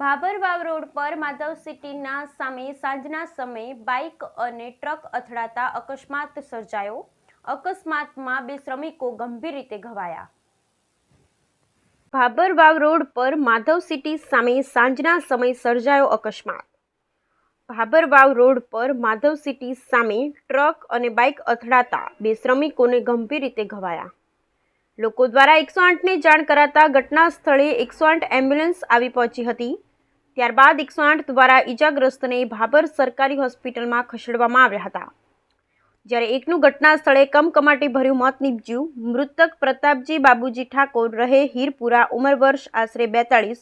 ભાભરવાવ road પર માધવ સિટીના સામે સાંજના સમયે બાઇક અને ટ્રક અથડાતા અકસ્માત સર્જાયો. અકસ્માતમાં બે શ્રમિકો ગંભીર રીતે ઘવાયા. ભાભરવાવ રોડ પર માધવ સિટી સામે સાંજના સમયે સર્જાયો અકસ્માત. ભાભરવાવ રોડ પર માધવ સિટી સામે ટ્રક અને બાઇક અથડાતા બે શ્રમિકોને ગંભીર રીતે ઘવાયા. લોકો દ્વારા એકસો આઠને જાણ કરાતા ઘટના સ્થળે એકસો આઠ એમ્બ્યુલન્સ આવી પહોંચી હતી. ત્યારબાદ એકસો આઠ દ્વારા ઈજાગ્રસ્તને ભાભર સરકારી હોસ્પિટલમાં ખસેડવામાં આવ્યા હતા. જ્યારે એકનું ઘટના સ્થળે કમકમાટી ભર્યું મોત નીપજ્યું, મૃતક પ્રતાપજી બાબુજી ઠાકોર રહે હીરપુરા, ઉંમર વર્ષ આશરે બેતાળીસ,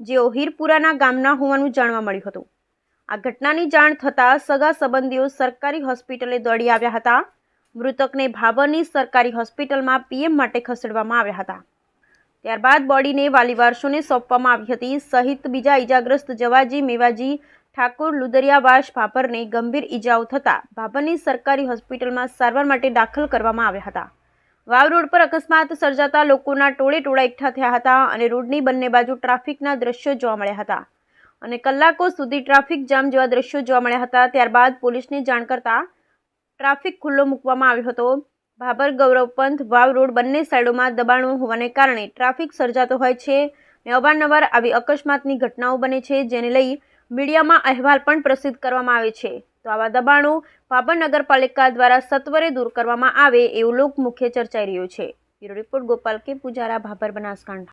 જેઓ હીરપુરાના ગામના હોવાનું જાણવા મળ્યું હતું. આ ઘટનાની જાણ થતાં સગા સંબંધીઓ સરકારી હોસ્પિટલે દોડી આવ્યા હતા. મૃતકને ભાભરની સરકારી હોસ્પિટલમાં પીએમ માટે ખસેડવામાં આવ્યા હતા. ત્યારબાદ બોડીને વાલી વારસોને સોંપવામાં આવી હતી. સહિત બીજા ઈજાગ્રસ્ત જવાજી મેવાજી, ઠાકોર લુદરિયાવાસ ભાભરને ગંભીર ઈજાઓ થતાં ભાભરની સરકારી હોસ્પિટલમાં સારવાર માટે દાખલ કરવામાં આવ્યા હતા. વાવ રોડ પર અકસ્માત સર્જાતા લોકોના ટોળે ટોળા એકઠા થયા હતા અને રોડની બંને બાજુ ટ્રાફિકના દ્રશ્યો જોવા મળ્યા હતા. અને કલાકો સુધી ટ્રાફિક જામ જેવા દ્રશ્યો જોવા મળ્યા હતા. ત્યારબાદ પોલીસને જાણ કરતા ટ્રાફિક ખુલ્લો મૂકવામાં આવ્યો હતો. ભાભર ગૌરવપંથ વાવ રોડ બંને સાઈડોમાં દબાણો હોવાને કારણે ટ્રાફિક સર્જાતો હોય છે ને અવારનવાર આવી અકસ્માતની ઘટનાઓ બને છે, જેને લઈ મીડિયામાં અહેવાલ પણ પ્રસિદ્ધ કરવામાં આવે છે. તો આવા દબાણો ભાભર નગરપાલિકા દ્વારા સત્વરે દૂર કરવામાં આવે એવું લોકમુખ્ય ચર્ચાઈ રહ્યું છે. બ્યુરો રિપોર્ટ ગોપાલ કે. પૂજારા, ભાભર બનાસકાંઠા.